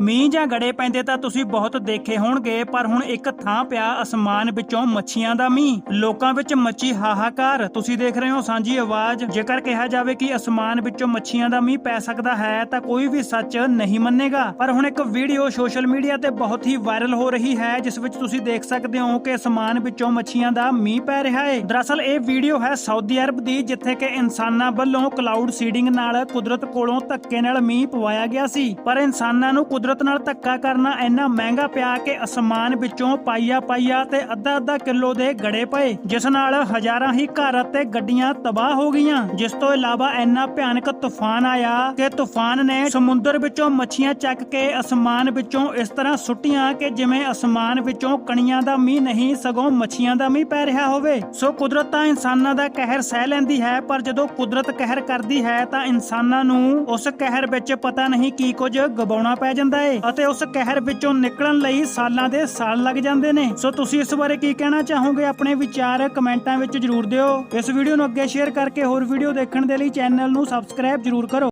ਮੀਂਹ ਜਾਂ ਗੜੇ ਪੈਂਦੇ ਤਾਂ ਤੁਸੀਂ ਬਹੁਤ ਦੇਖੇ ਹੋਣਗੇ, ਪਰ ਹੁਣ ਇੱਕ ਥਾਂ ਪਿਆ ਅਸਮਾਨ ਵਿੱਚੋਂ ਮੱਛੀਆਂ ਦਾ ਮੀਂਹ। ਲੋਕਾਂ ਵਿੱਚ ਮੱਚੀ ਹਾਹਾਕਾਰ। ਤੁਸੀਂ ਦੇਖ ਰਹੇ ਹੋ ਸਾਂਝੀ ਆਵਾਜ਼। ਜੇਕਰ ਕਿਹਾ ਜਾਵੇ ਕਿ ਅਸਮਾਨ ਵਿੱਚੋਂ ਮੱਛੀਆਂ ਦਾ ਮੀਂਹ ਪੈ ਸਕਦਾ ਹੈ, ਤਾਂ ਕੋਈ ਵੀ ਸੱਚ ਨਹੀਂ ਮੰਨੇਗਾ। ਪਰ ਹੁਣ ਇੱਕ ਵੀਡੀਓ ਸੋਸ਼ਲ ਮੀਡੀਆ ਤੇ ਬਹੁਤ ਹੀ ਵਾਇਰਲ ਹੋ ਰਹੀ ਹੈ, ਜਿਸ ਵਿੱਚ ਤੁਸੀਂ ਦੇਖ ਸਕਦੇ ਹੋ ਕਿ ਅਸਮਾਨ ਵਿੱਚੋਂ ਮੱਛੀਆਂ ਦਾ ਮੀਂਹ ਪੈ ਰਿਹਾ ਹੈ। ਦਰਅਸਲ ਇਹ ਵੀਡੀਓ ਹੈ ਸਾਊਦੀ ਅਰਬ ਦੀ, ਜਿੱਥੇ ਕਿ ਇਨਸਾਨਾਂ ਵੱਲੋਂ ਕਲਾਊਡ ਸੀਡਿੰਗ ਨਾਲ ਕੁਦਰਤ ਕੋਲੋਂ ਧੱਕੇ ਨਾਲ ਮੀਂਹ ਪਵਾਇਆ ਗਿਆ ਸੀ। ਪਰ ਇਨਸਾਨਾਂ ਨੂੰ ਕੁਦਰਤ ਕੁਦਰਤ ਨਾਲ ਧੱਕਾ ਕਰਨਾ ਇੰਨਾ ਮਹਿੰਗਾ ਪਿਆ ਕਿ ਅਸਮਾਨ ਵਿੱਚੋਂ ਪਾਈਆ ਪਾਈਆ ਤੇ ਅੱਧਾ ਅੱਧਾ ਕਿਲੋ ਦੇ ਗੜੇ ਪਏ, ਜਿਸ ਨਾਲ ਹਜ਼ਾਰਾਂ ਹੀ ਘਰ ਅਤੇ ਗੱਡੀਆਂ ਤਬਾਹ ਹੋ ਗਈਆਂ। ਜਿਸ ਤੋਂ ਇਲਾਵਾ ਇੰਨਾ ਭਿਆਨਕ ਤੂਫਾਨ ਆਇਆ ਕਿ ਤੂਫਾਨ ਨੇ ਸਮੁੰਦਰ ਵਿੱਚੋਂ ਮੱਛੀਆਂ ਚੱਕ ਕੇ ਅਸਮਾਨ ਵਿੱਚੋਂ ਇਸ ਤਰ੍ਹਾਂ ਸੁੱਟੀਆਂ ਕਿ ਜਿਵੇਂ ਅਸਮਾਨ ਵਿੱਚੋਂ ਕਣੀਆਂ ਦਾ ਮੀਂਹ ਨਹੀਂ, ਸਗੋਂ ਮੱਛੀਆਂ ਦਾ ਮੀਂਹ ਪੈ ਰਿਹਾ ਹੋਵੇ। ਸੋ ਕੁਦਰਤ ਤਾਂ ਇਨਸਾਨਾਂ ਦਾ ਕਹਿਰ ਸਹਿ ਲੈਂਦੀ ਹੈ, ਪਰ ਜਦੋਂ ਕੁਦਰਤ ਕਹਿਰ ਕਰਦੀ ਹੈ ਤਾਂ ਇਨਸਾਨਾਂ ਨੂੰ ਉਸ ਕਹਿਰ ਵਿੱਚ ਪਤਾ ਨਹੀਂ ਕੀ ਕੁਝ ਗਵਾਉਣਾ ਪੈ ਜਾਂਦਾ ਏ ਅਤੇ ਉਸ ਕਹਿਰ ਵਿੱਚੋਂ ਨਿਕਲਣ ਲਈ ਸਾਲਾਂ ਦੇ ਸਾਲ ਲੱਗ ਜਾਂਦੇ ਨੇ। ਸੋ ਤੁਸੀਂ ਇਸ ਬਾਰੇ ਕੀ ਕਹਿਣਾ ਚਾਹੋਗੇ? ਆਪਣੇ ਵਿਚਾਰ ਕਮੈਂਟਾਂ ਵਿੱਚ ਜਰੂਰ ਦਿਓ। ਇਸ ਵੀਡੀਓ ਨੂੰ ਅੱਗੇ ਸ਼ੇਅਰ ਕਰਕੇ ਹੋਰ ਵੀਡੀਓ ਦੇਖਣ ਦੇ ਲਈ ਚੈਨਲ ਨੂੰ ਸਬਸਕ੍ਰਾਈਬ ਜਰੂਰ ਕਰੋ।